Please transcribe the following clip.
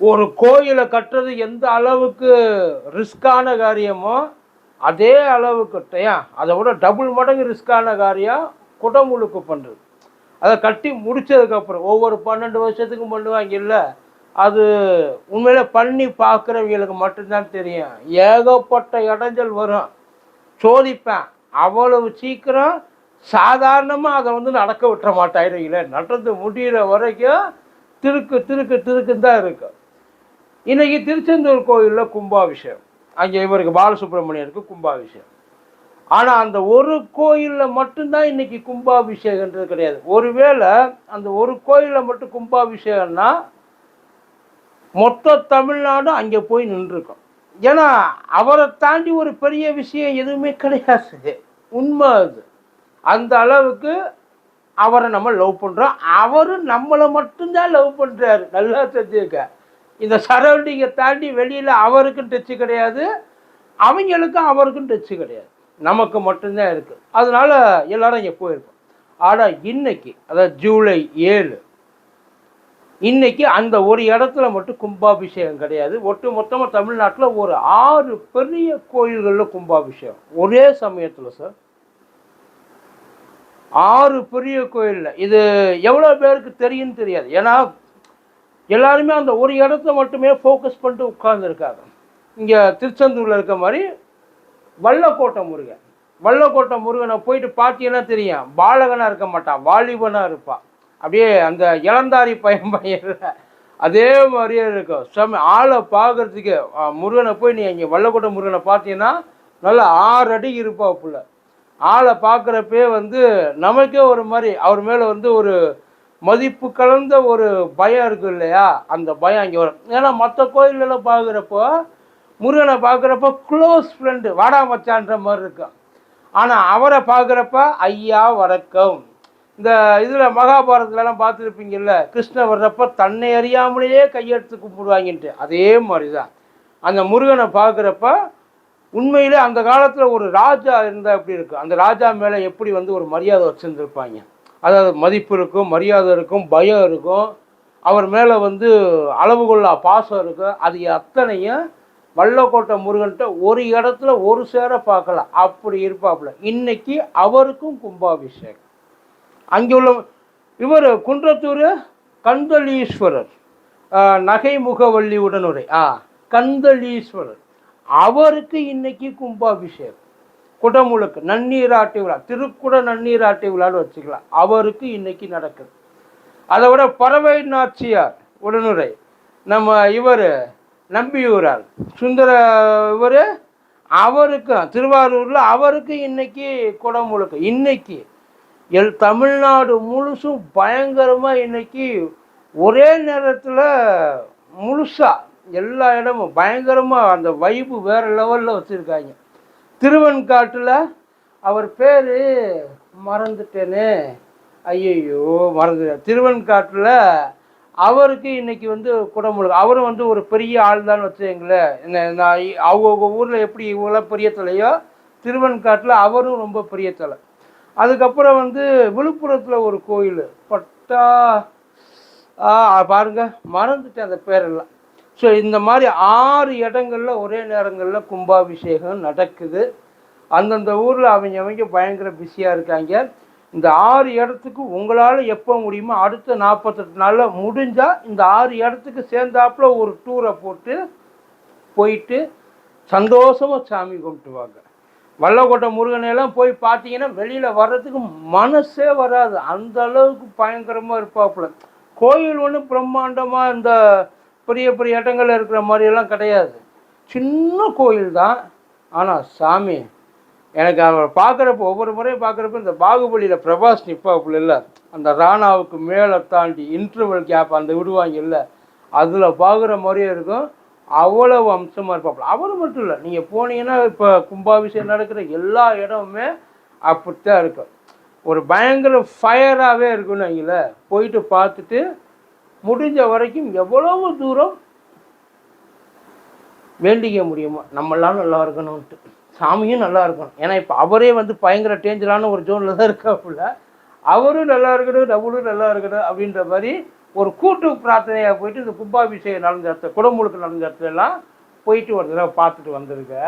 ஒரு கோயிலை கட்டுறது எந்த அளவுக்கு ரிஸ்கான காரியமோ அதே அளவுக்கு ஏன் அதை விட டபுள் மடங்கு ரிஸ்கான காரியம் குடமுழுக்கு பண்ணுறது அதை கட்டி முடித்ததுக்கப்புறம் ஒவ்வொரு பன்னெண்டு வருஷத்துக்கும் பண்ணுவாங்க இல்லை அது உண்மையில பண்ணி பார்க்குறவங்களுக்கு மட்டும்தான் தெரியும். ஏகப்பட்ட இடைஞ்சல் வரும். சோதிப்பேன். அவ்வளவு சீக்கிரம் சாதாரணமாக அதை வந்து நடக்க விட்டுற மாட்டாயிருங்களே நடந்து முடிகிற வரைக்கும் திருக்கு திருக்கு திருக்குன்னு தான் இருக்கும் இன்றைக்கி திருச்செந்தூர் கோயிலில் கும்பாபிஷேகம். அங்கே இவருக்கு பாலசுப்ரமணியருக்கு கும்பாபிஷேகம். ஆனால் அந்த ஒரு கோயிலில் மட்டும்தான் இன்றைக்கி கும்பாபிஷேகன்றது கிடையாது. ஒருவேளை அந்த ஒரு கோயிலில் மட்டும் கும்பாபிஷேகம்னா மொத்த தமிழ்நாடும் அங்கே போய் நின்றுருக்கும் ஏன்னா அவரை தாண்டி ஒரு பெரிய விஷயம் எதுவுமே கிடையாது. உண்மை அது. அந்த அளவுக்கு அவரை நம்ம லவ் பண்ணுறோம் அவரும் நம்மளை மட்டும்தான் லவ் பண்ணுறாரு நல்லா தெரிஞ்சுக்க இந்த சரௌண்டிங்கை தாண்டி வெளியில் அவருக்கும் டச்சு கிடையாது அவங்களுக்கும் அவருக்கும் டச்சு கிடையாது. நமக்கு மட்டும்தான் இருக்குது அதனால எல்லாரும் இங்கே போயிருக்கோம். ஆனால் இன்னைக்கு அதாவது ஜூலை ஏழு இன்னைக்கு அந்த ஒரு இடத்துல மட்டும் கும்பாபிஷேகம் கிடையாது. ஒட்டு மொத்தமாக தமிழ்நாட்டில் ஒரு ஆறு பெரிய கோயில்களில் கும்பாபிஷேகம். ஒரே சமயத்தில் சார் ஆறு பெரிய கோயிலில். இது எவ்வளோ பேருக்கு தெரியும்னு தெரியாது. ஏன்னா எல்லாருமே அந்த ஒரு இடத்த மட்டுமே ஃபோக்கஸ் பண்ணிட்டு உட்கார்ந்துருக்காங்க. இங்கே திருச்செந்தூரில் இருக்க மாதிரி வல்லக்கோட்டை முருகன். வல்லக்கோட்டை முருகனை போயிட்டு பார்த்தீங்கன்னா தெரியும்? பாலகனாக இருக்க மாட்டான் வாலிபனாக இருப்பான். அப்படியே அந்த இளந்தாரி பையன் பையன் அதே மாதிரியே இருக்கும். சம ஆளை பார்க்கறதுக்கு முருகனை போய் நீ இங்கே வல்லக்கோட்டை முருகனை பார்த்தீங்கன்னா நல்லா ஆறு அடி இருப்பா ஆளை பார்க்குறப்பே வந்து நமக்கே ஒரு மாதிரி அவர் மேலே வந்து ஒரு மதிப்பு கலந்த ஒரு பயம் இருக்கு இல்லையா? அந்த பயம் இங்கே வரும். ஏன்னா மற்ற கோயிலெல்லாம் பார்க்குறப்போ முருகனை பார்க்குறப்ப க்ளோஸ் ஃப்ரெண்டு வாடா மச்சான்ற மாதிரி இருக்கும். ஆனால் அவரை பார்க்குறப்ப ஐயா வணக்கம். இந்த இதில் மகாபாரதத்துலலாம் பார்த்துருப்பீங்கல்ல கிருஷ்ண வர்றப்ப தன்னை அறியாமலேயே கையெடுத்து கும்பிடுவாங்கன்ட்டு. அதே மாதிரி தான் அந்த முருகனை பார்க்குறப்ப உண்மையிலே அந்த காலத்தில் ஒரு ராஜா இருந்தால் எப்படி இருக்கும்? அந்த ராஜா மேலே எப்படி வந்து ஒரு மரியாதை வச்சுருந்துருப்பாங்க? அதாவது மதிப்பு இருக்கும் மரியாதை இருக்கும் பயம் இருக்கும். அவர் மேலே வந்து அளவுகொள்ளா பாசம் இருக்கும் அது அத்தனையும் வல்லக்கோட்டை முருகன்ட்ட ஒரு இடத்துல ஒரு சேர பார்க்கலாம் அப்படி இருப்பாப்புல. இன்னைக்கு அவருக்கும் கும்பாபிஷேகம். அங்கே உள்ள இவர் குன்றத்தூர் கந்தலீஸ்வரர் ஆஹ், நகை முகவள்ளி உடனுரை. ஆ கந்தலீஸ்வரர் அவருக்கு இன்னைக்கு கும்பாபிஷேகம். குடமுழுக்கு நன்னீராட்டி விழா திருக்குட நன்னீராட்டி விழான்னு வச்சுக்கலாம். அவருக்கு இன்னைக்கு நடக்குது. அதை விட பறவை நாச்சியார் உடனுரை நம்ம இவர் நம்பியூரார் சுந்தர இவர் அவருக்கும் திருவாரூரில் அவருக்கு இன்னைக்கு குடமுழுக்கு. இன்னைக்கு எல் தமிழ்நாடு முழுசும் பயங்கரமாக இன்னைக்கு ஒரே நேரத்தில் முழுசாக எல்லா இடமும் பயங்கரமாக அந்த வைப்பு வேறு லெவலில் வச்சுருக்காங்க. திருவெண்காட்டில் அவர் பேர் மறந்துட்டேனே. ஐயையோ மறந்து திருவெண்காட்டில் அவருக்கு இன்னைக்கு வந்து குடமுழுக்கு அவரும் வந்து ஒரு பெரிய ஆள் தான் வச்சுங்களேன் என்ன நான் அவங்கவுங்க அவங்க ஊரில் எப்படி இவங்களாம் பெரிய தலையோ திருவெண்காட்டில் அவரும் ரொம்ப பெரிய தலை. அதுக்கப்புறம் வந்து விழுப்புரத்தில் ஒரு கோயில். பட்டா பாருங்கள் பாருங்க மறந்துட்டேன் அந்த பேரெல்லாம். ஸோ இந்த மாதிரி ஆறு இடங்களில் ஒரே நேரங்களில் கும்பாபிஷேகம் நடக்குது. அந்தந்த ஊரில் அவங்க அவங்க பயங்கர பிஸியாக இருக்காங்க. இந்த ஆறு இடத்துக்கு உங்களால் எப்போ முடியுமோ அடுத்த நாற்பத்தெட்டு நாளில் முடிஞ்சால் இந்த ஆறு இடத்துக்கு சேர்ந்தாப்புல ஒரு டூரை போட்டு போயிட்டு சந்தோஷமாக சாமி கும்பிட்டு வாங்க. வல்லக்கோட்டை முருகனையெல்லாம் போய் பார்த்தீங்கன்னா வெளியில் வர்றதுக்கு மனசே வராது. அந்த அளவுக்கு பயங்கரமாக இருப்பாப்புல. கோயில் ஒன்று பிரம்மாண்டமாக இந்த பெரிய பெரிய இடங்கள்ல இருக்கிற மாதிரியெல்லாம் கிடையாது. சின்ன கோயில் தான். ஆனால் சாமி எனக்கு அவரை பார்க்குறப்ப ஒவ்வொரு முறையும் பார்க்குறப்ப இந்த பாகுபலியில் பிரபாஸ் நிற்பாப்புல இல்லை. அந்த ராணாவுக்கு மேலே தாண்டி இன்டர்வல் கேப் அந்த விடுவாங்க இல்லை. அதில் பார்க்குற மாதிரியே இருக்கும். அவ்வளவு அம்சமாக இருப்பாப்புல. அவர் மட்டும் இல்லை. நீங்கள் போனீங்கன்னா இப்போ கும்பாபிஷேகம் நடக்கிற எல்லா இடமுமே அப்படித்தான் இருக்கும். ஒரு பயங்கர ஃபயராகவே இருக்குன்னு வைங்கள போயிட்டு பார்த்துட்டு முடிஞ்ச வரைக்கும் எவ்வளவு தூரம் வேண்டிக்க முடியுமோ நம்மளாம் நல்லா இருக்கணும்ட்டு சாமியும் நல்லா இருக்கணும். ஏன்னா இப்போ அவரே வந்து பயங்கர டேஞ்சரான ஒரு ஜோனில் தான் இருக்காப்புல. அவரும் நல்லா இருக்கணும் நம்மளும் நல்லா இருக்கணும் அப்படின்ற மாதிரி ஒரு கூட்டு பிரார்த்தனையாக போயிட்டு இந்த கும்பாபிஷேகம் நடந்த இடத்துல குடமுழுக்கு நடந்த இடத்துல எல்லாம் போயிட்டு ஒரு தடவை பார்த்துட்டு வந்திருக்க.